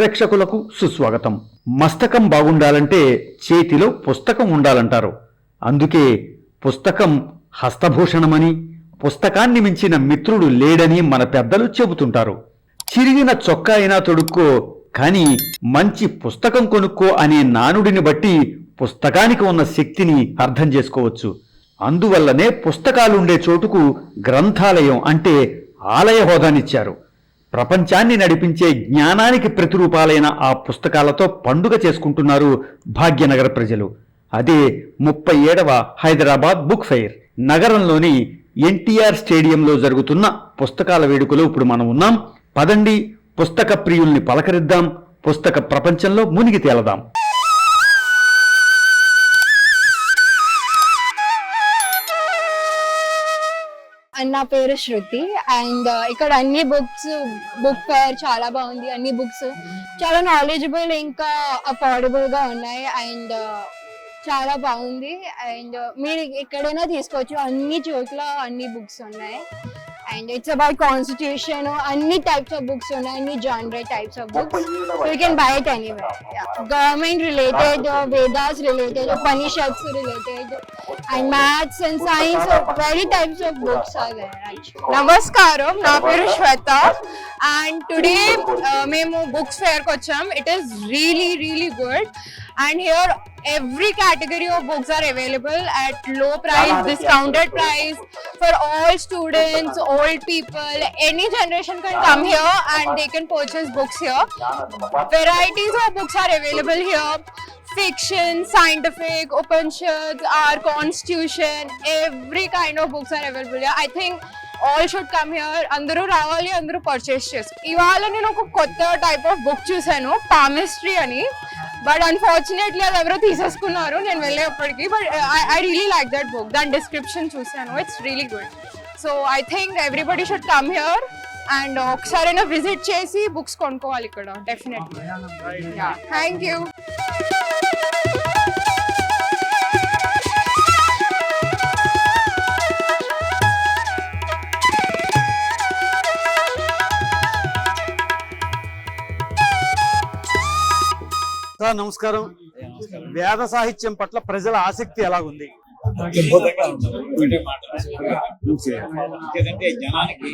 ప్రేక్షకులకు సుస్వాగతం. మస్తకం బాగుండాలంటే చేతిలో పుస్తకం ఉండాలంటారు. అందుకే పుస్తకం హస్తభూషణమని పుస్తకాన్ని మించిన మిత్రుడు లేడని మన పెద్దలు చెబుతుంటారు. చిరిగిన చొక్కా అయినా తొడుక్కో కానీ మంచి పుస్తకం కొనుక్కో అనే నానుడిని బట్టి పుస్తకానికి ఉన్న శక్తిని అర్థం చేసుకోవచ్చు. అందువల్లనే పుస్తకాలుండే చోటుకు గ్రంథాలయం అంటే ఆలయ హోదానిచ్చారు. ప్రపంచాన్ని నడిపించే జ్ఞానానికి ప్రతిరూపాలైన ఆ పుస్తకాలతో పండుగ చేసుకుంటున్నారు భాగ్యనగర ప్రజలు. అదే ముప్పై ఏడవ హైదరాబాద్ బుక్ ఫెయిర్. నగరంలోని ఎన్టీఆర్ స్టేడియంలో జరుగుతున్న పుస్తకాల వేడుకలో ఇప్పుడు మనం ఉన్నాం. పదండి పుస్తక ప్రియుల్ని పలకరిద్దాం. పుస్తక ప్రపంచంలో మునిగి తేలదాం. అండ్ నా పేరు శృతి అండ్ uh, ఇక్కడ అన్ని బుక్స్ బుక్ ఫేర్ చాలా బాగుంది అన్ని బుక్స్. చాలా నాలెడ్జబుల్ ఇంకా అఫోర్డబుల్గా ఉన్నాయి అండ్ uh, చాలా బాగుంది. అండ్ మీరు ఎక్కడైనా తీసుకోవచ్చు అన్ని చోట్ల అన్ని బుక్స్ ఉన్నాయి. అండ్ ఇట్స్ అబౌట్ కాన్స్టిట్యూషన్ అన్ని టైప్స్ ఆఫ్ బుక్స్ ఉన్నాయి అన్ని genre types of books you can buy it anyway government related Vedas related Upanishads related and maths and science very types of books are there actually నమస్కారం నా పేరు Shweta and today మేము books ఫేర్కి వచ్చాం it is really really good and here every category of books are available at low price discounted price for all students old people any generation can come here and they can purchase books here varieties of books are available here fiction scientific upanishads our constitution every kind of books are available here i think all should come here అందరూ రావాలి అందరూ purchase చేసి ఇవాళ నేను ఒక కొత్త type of book చూసాను palmistry అని బట్ అన్ఫార్చునేట్లీ అది ఎవరో తీసేసుకున్నారు. నేను వెళ్ళేప్పటికి. But I really like that book దాని డిస్క్రిప్షన్ చూసాను it's really good so I think everybody should come here and ఒకసారైనా విజిట్ చేసి బుక్స్ కొనుక్కోవాలి ఇక్కడ. డెఫినెట్లీ థ్యాంక్ యూ సార్ నమస్కారం. వేద సాహిత్యం పట్ల ప్రజల ఆసక్తి ఎలాగుంది? ఎందుకంటే జనానికి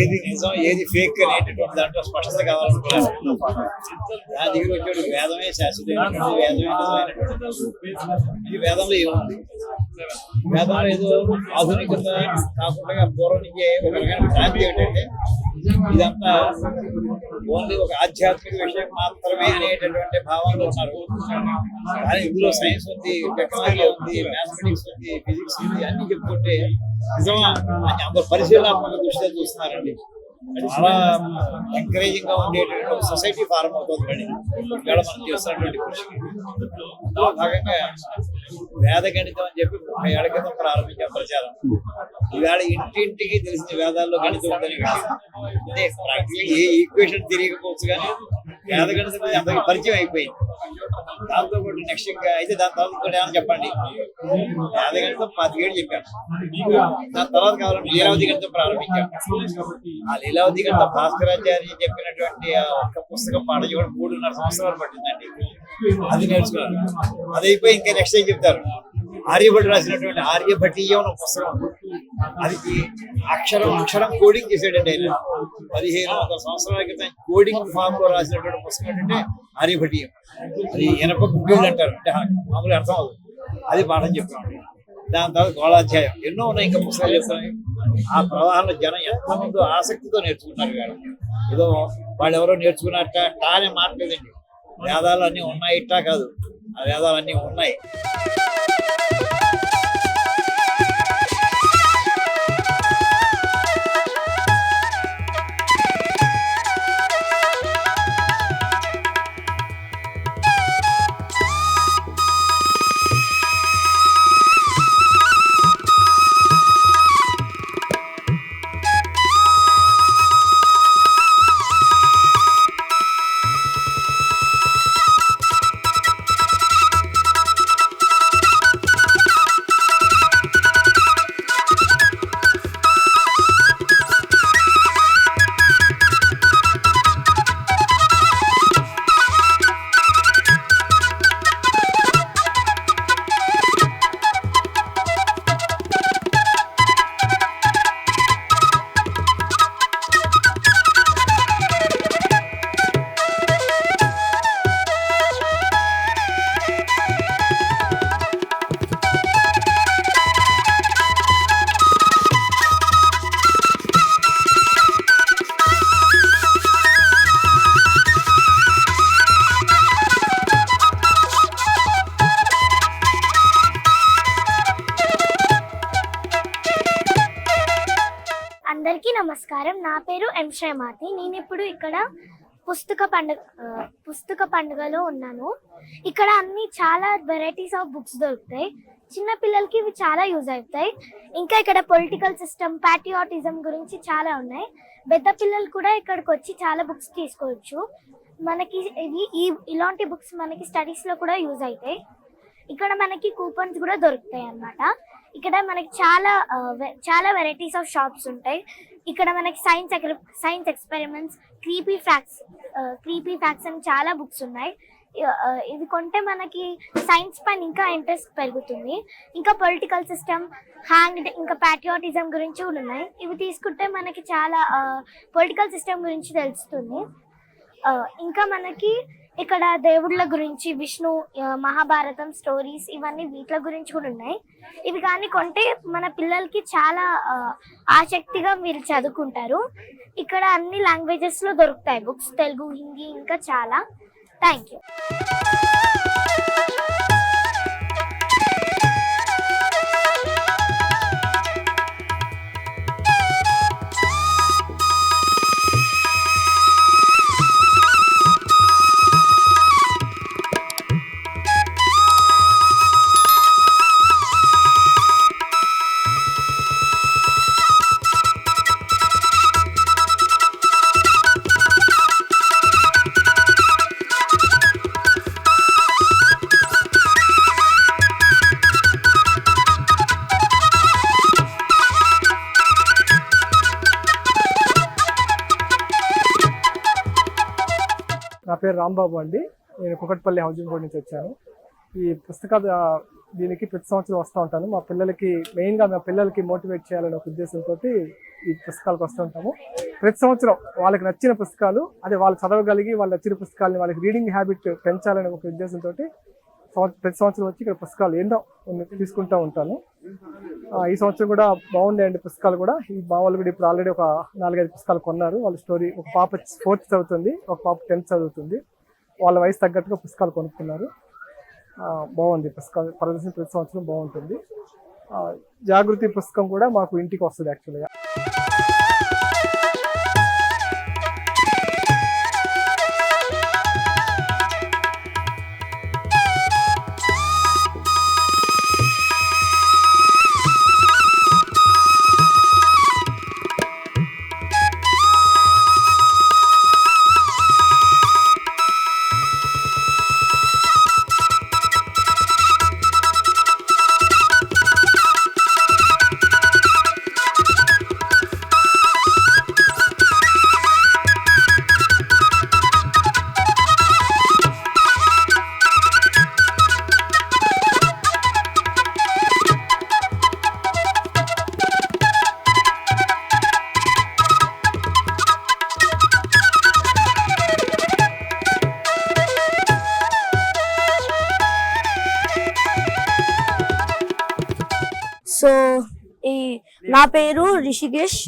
ఏది నిజం ఏది ఫేక్ అనేటటువంటి దాంట్లో స్పష్టత కావాలనుకున్నారు. దాని దగ్గర వచ్చాడు వేదమే శాశ్వతమైనటువంటి వేదమే నిజమైనటువంటి ఈ వేదంలో ఏముంది? వేదంలో ఏదో ఆధునికత కాకుండా పూర్వం ఒక రకమైన భ్రాంతి ఏంటంటే ఇదంతా ఓన్లీ ఒక ఆధ్యాత్మిక విషయం మాత్రమే అనేటటువంటి భావనలో ఉన్నారు. కానీ ఇందులో సైన్స్ ఉంది టెక్నాలజీ ఉంది మ్యాథమెటిక్స్ ఉంది ఫిజిక్స్ ఉంది అన్ని చెప్పుకుంటే నిజమా అందరు పరిశీలనాత్మక దృష్టితో చూస్తున్నారండి. చాలా ఎంకరేజింగ్గా ఉండేటటువంటి ఒక సొసైటీ ఫారం అవుతుంది. మరి ఇక్కడ మనం చేస్తున్నటువంటి కృషి. అందులో భాగంగా వేద గణితం అని చెప్పి ముప్పై ఏళ్ళ క్రితం ప్రారంభించాం ప్రచారం. ఈవేళ ఇంటింటికి తెలిసిన వేదాల్లో గణితం ఉందని అంటే ప్రాక్టికల్ ఏ ఈక్వేషన్ తెలియకపోవచ్చు కానీ వేద గణితం అనేది పరిచయం అయిపోయింది. దాంతో పాటు నెక్స్ట్ ఇంకా అయితే దాని తర్వాత ఇంకోటి ఏమైనా చెప్పండి? వేద గణితం పాతికేడు చెప్పాను. దాని తర్వాత కావాలంటే లీలావతి గంటతో ప్రారంభించాను. ఆ లీలావతి గంట భాస్కరాచార్య చెప్పినటువంటి ఆ పుస్తకం పాట చూడండి. మూడున్నర సంవత్సరాలు పట్టిందండి. అది నేర్చుకున్నాను. అది అయిపోయి ఇంకా నెక్స్ట్ ఏం చెప్తారు? ఆర్యభట్ రాసినటువంటి ఆర్యభటీయం పుస్తకం. అది అక్షరం అక్షరం కోడింగ్ చేసాడండి ఆయన పదిహేను వందల సంవత్సరాల క్రితం కోడింగ్ ఫామ్లో రాసినటువంటి పుస్తకం ఏంటంటే ఆర్యభటీయం అది ఎనప గుగ్గిళ్ళు అంటారు. అంటే మామూలుగా అర్థం అవుతుంది అది పాఠం చెప్పామండి దాని తర్వాత గోళాధ్యాయం. ఎన్నో ఉన్నాయి ఇంకా పుస్తకాలు చెప్తాయి ఆ ప్రవాహంలో జనం ఎంతమంది ఆసక్తితో నేర్చుకున్నారు ఇవాళ. ఏదో వాళ్ళు ఎవరో నేర్చుకున్నట్ట టానే మాట్లేదండి వేదాలు అన్నీ ఉన్నాయి ఇట్టా కాదు. ఆ వేదాలు అన్నీ ఉన్నాయి. శ్రేమాతి నేను ఇప్పుడు ఇక్కడ పుస్తక పండుగ పుస్తక పండుగలో ఉన్నాను. ఇక్కడ అన్ని చాలా వెరైటీస్ ఆఫ్ బుక్స్ దొరుకుతాయి. చిన్న పిల్లలకి ఇవి చాలా యూజ్ అవుతాయి. ఇంకా ఇక్కడ పొలిటికల్ సిస్టమ్ ప్యాట్రియాటిజం గురించి చాలా ఉన్నాయి. పెద్ద పిల్లలు కూడా ఇక్కడికి వచ్చి చాలా బుక్స్ తీసుకోవచ్చు. మనకి ఇవి ఈ ఇలాంటి బుక్స్ మనకి స్టడీస్లో కూడా యూజ్ అవుతాయి. ఇక్కడ మనకి కూపన్స్ కూడా దొరుకుతాయి అన్నమాట. ఇక్కడ మనకి చాలా వె- చాలా వెరైటీస్ ఆఫ్ షాప్స్ ఉంటాయి. ఇక్కడ మనకి science science experiments creepy facts creepy facts అని చాలా బుక్స్ ఉన్నాయి. ఇది కొంటే మనకి సైన్స్ పైన ఇంకా ఇంట్రెస్ట్ పెరుగుతుంది. ఇంకా పొలిటికల్ సిస్టమ్ హ్యాంగ్డ్ ఇంకా ప్యాట్రియాటిజం గురించి కూడా ఉన్నాయి. ఇవి తీసుకుంటే మనకి చాలా పొలిటికల్ సిస్టమ్ గురించి తెలుస్తుంది. ఇంకా మనకి ఇక్కడ దేవుళ్ళ గురించి విష్ణు మహాభారతం స్టోరీస్ ఇవన్నీ వీటి గురించి కూడా ఉన్నాయి. ఇవి కానీ కొంటే మన పిల్లలకి చాలా ఆసక్తిగా మీరు చదువుకుంటారు. ఇక్కడ అన్ని లాంగ్వేజెస్లో దొరుకుతాయి. బుక్స్ తెలుగు హిందీ ఇంకా చాలా. థ్యాంక్ యూ నా పేరు రాంబాబు అండి. నేను కుకట్పల్లి హౌసింగ్ బోర్డ్ నుంచి వచ్చాను. ఈ పుస్తకాలు దీనికి ప్రతి సంవత్సరం వస్తూ ఉంటాను. మా పిల్లలకి మెయిన్గా మా పిల్లలకి మోటివేట్ చేయాలనే ఒక ఉద్దేశంతో ఈ పుస్తకాలకు వస్తూ ఉంటాము. ప్రతి సంవత్సరం వాళ్ళకి నచ్చిన పుస్తకాలు అదే వాళ్ళు చదవగలిగి వాళ్ళు నచ్చిన పుస్తకాలని వాళ్ళకి రీడింగ్ హ్యాబిట్ పెంచాలనే ఒక ఉద్దేశంతో ప్రతి సంవత్సరం వచ్చి ఇక్కడ పుస్తకాలు ఎన్నో తీసుకుంటూ ఉంటాను. ఈ సంవత్సరం కూడా బాగున్నాయండి పుస్తకాలు కూడా. ఈ మా వాళ్ళు కూడా ఇప్పుడు ఆల్రెడీ ఒక నాలుగైదు పుస్తకాలు కొన్నారు. వాళ్ళ స్టోరీ ఒక పాప ఫోర్త్ చదువుతుంది ఒక పాప టెన్త్ చదువుతుంది. వాళ్ళ వయసు తగ్గట్టుగా పుస్తకాలు కొనుక్కున్నారు. బాగుంది పుస్తకాలు. ప్రదర్శన ప్రతి సంవత్సరం బాగుంటుంది. జాగృతి పుస్తకం కూడా మాకు ఇంటికి వస్తుంది యాక్చువల్గా Rishikesh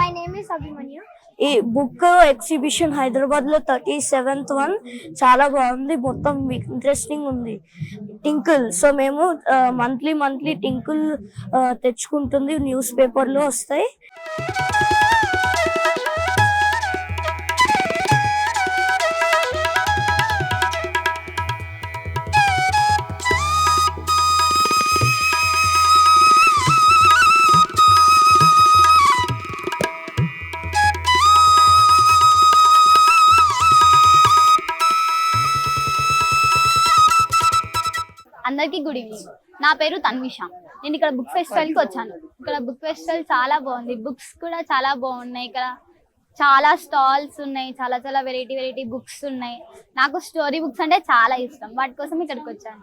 my name is Abhimanyu ఈ బుక్ ఎగ్జిబిషన్ హైదరాబాద్లో థర్టీ సెవెంత్ వన్ చాలా బాగుంది. మొత్తం ఇంట్రెస్టింగ్ ఉంది. టింకుల్ సో మేము మంత్లీ మంత్లీ టింకుల్ తెచ్చుకుంటుంది. న్యూస్ పేపర్లో వస్తాయి. అందరికీ గుడ్ ఈవినింగ్. నా పేరు తన్విష. నేను ఇక్కడ బుక్ ఫెస్టివల్కి వచ్చాను. ఇక్కడ బుక్ ఫెస్టివల్ చాలా బాగుంది. బుక్స్ కూడా చాలా బాగున్నాయి ఇక్కడ. చాలా స్టాల్స్ ఉన్నాయి. చాలా చాలా వెరైటీ వెరైటీ బుక్స్ ఉన్నాయి. నాకు స్టోరీ బుక్స్ అంటే చాలా ఇష్టం. వాటి కోసం ఇక్కడికి వచ్చాను.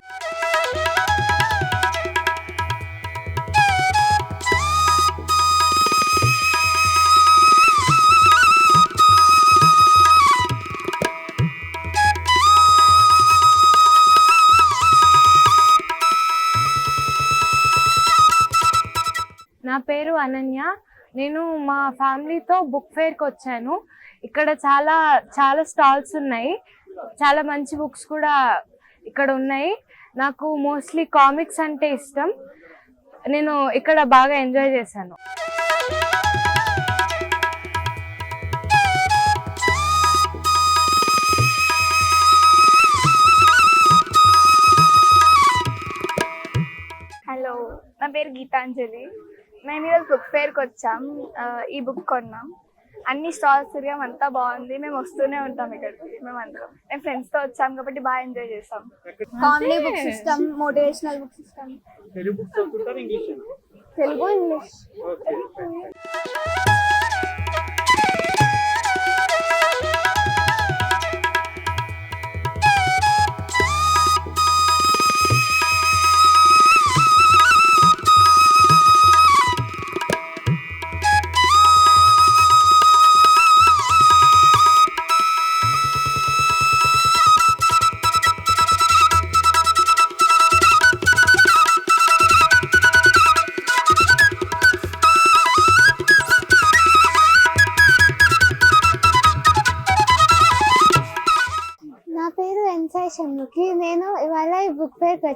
అనన్య. నేను మా ఫ్యామిలీతో బుక్ ఫేర్కి వచ్చాను. ఇక్కడ చాలా చాలా స్టాల్స్ ఉన్నాయి. చాలా మంచి బుక్స్ కూడా ఇక్కడ ఉన్నాయి. నాకు మోస్ట్లీ కామిక్స్ అంటే ఇష్టం. నేను ఇక్కడ బాగా ఎంజాయ్ చేశాను. హలో నా పేరు గీతాంజలి. మేము ఈరోజు బుక్ ఫేర్కి వచ్చాం. ఈ బుక్ కొన్నాం. అన్ని స్టాల్స్ తిరిగాం. అంతా బాగుంది. మేము వస్తూనే ఉంటాం ఇక్కడికి. మేము అందరం మేము ఫ్రెండ్స్తో వచ్చాం కాబట్టి బాగా ఎంజాయ్ చేసాం. Comedy book system motivational book system Telugu English?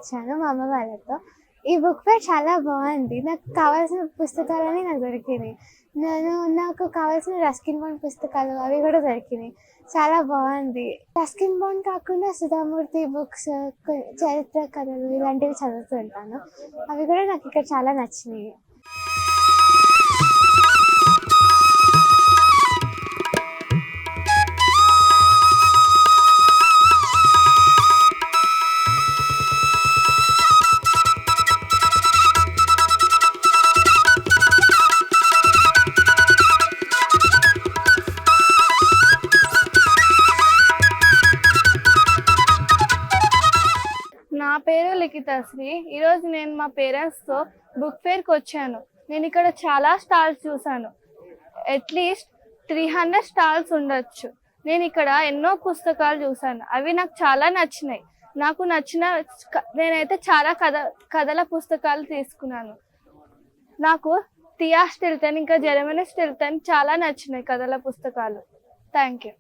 వచ్చాను మా అమ్మ వాళ్ళతో. ఈ బుక్ ఫేర్ చాలా బాగుంది. నాకు కావాల్సిన పుస్తకాలని నాకు దొరికినాయి. నేను నాకు కావాల్సిన రస్కిన్ బాండ్ పుస్తకాలు అవి కూడా దొరికినాయి. చాలా బాగుంది. రస్కిన్ బాండ్ కాకుండా సుధామూర్తి బుక్స్ చరిత్ర కథలు ఇలాంటివి చదువుతుంటాను అవి కూడా నాకు ఇక్కడ చాలా నచ్చినాయి. శ్రీ. ఈరోజు నేను మా పేరెంట్స్తో బుక్ ఫేర్కి వచ్చాను. నేను ఇక్కడ చాలా స్టాల్స్ చూశాను. అట్లీస్ట్ త్రీ హండ్రెడ్ స్టాల్స్ ఉండొచ్చు. నేను ఇక్కడ ఎన్నో పుస్తకాలు చూశాను. అవి నాకు చాలా నచ్చినాయి. నాకు నచ్చిన నేనైతే చాలా కథ కథల పుస్తకాలు తీసుకున్నాను. నాకు తియా స్టిల్టన్ ఇంకా జెరమనీ స్టిల్టన్ చాలా నచ్చినాయి కథల పుస్తకాలు. Thank you